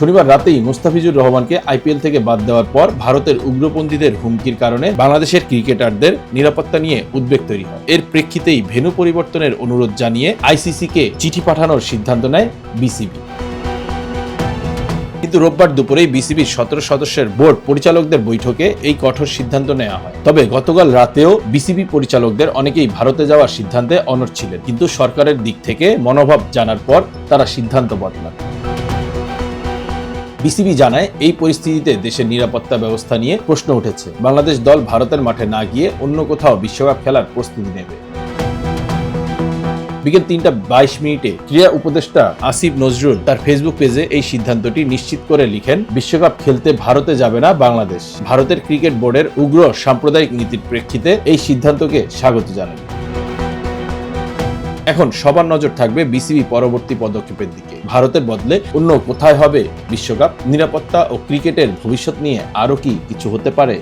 শনিবার রাতেই মুস্তাফিজুর রহমানকে আইপিএল থেকে বাদ দেওয়ার পর ভারতের উগ্রপন্থীদের হুমকির কারণে বাংলাদেশের ক্রিকেটারদের নিরাপত্তা নিয়ে উদ্বেগ তৈরি হয়। এর প্রেক্ষিতেই ভেন্যু পরিবর্তনের অনুরোধ জানিয়ে আইসিসিকে চিঠি পাঠানোর সিদ্ধান্ত নেয় বিসিবি। কিন্তু রোববার দুপুরেই বিসিবির সতেরো সদস্যের বোর্ড পরিচালকদের বৈঠকে এই কঠোর সিদ্ধান্ত নেওয়া হয়। তবে গতকাল রাতেও বিসিবি পরিচালকদের অনেকেই ভারতে যাওয়ার সিদ্ধান্তে অনড় ছিলেন। কিন্তু সরকারের দিক থেকে মনোভাব জানার পর তারা সিদ্ধান্ত বদলান। বিসিবি জানায় এই পরিস্থিতিতে দেশের নিরাপত্তা ব্যবস্থা নিয়ে প্রশ্ন উঠেছে। বাংলাদেশ দল ভারতের মাঠে না গিয়ে অন্য কোথাও বিশ্বকাপ খেলার প্রস্তুতি নেবে। বিকেল তিনটা বাইশ মিনিটে ক্রীড়া উপদেষ্টা আসিফ নজরুল তার ফেসবুক পেজে এই সিদ্ধান্তটি নিশ্চিত করে লিখেন, বিশ্বকাপ খেলতে ভারতে যাবে না বাংলাদেশ। ভারতের ক্রিকেট বোর্ডের উগ্র সাম্প্রদায়িক নীতির প্রেক্ষিতে এই সিদ্ধান্তকে স্বাগত জানাই। এখন সবার নজর থাকবে বিসিবি পরবর্তী পদক্ষেপের দিকে। ভারতের বদলে অন্য কোথায় হবে বিশ্বকাপ, নিরাপত্তা ও ক্রিকেটের ভবিষ্যৎ নিয়ে আরও কি কিছু হতে পারে?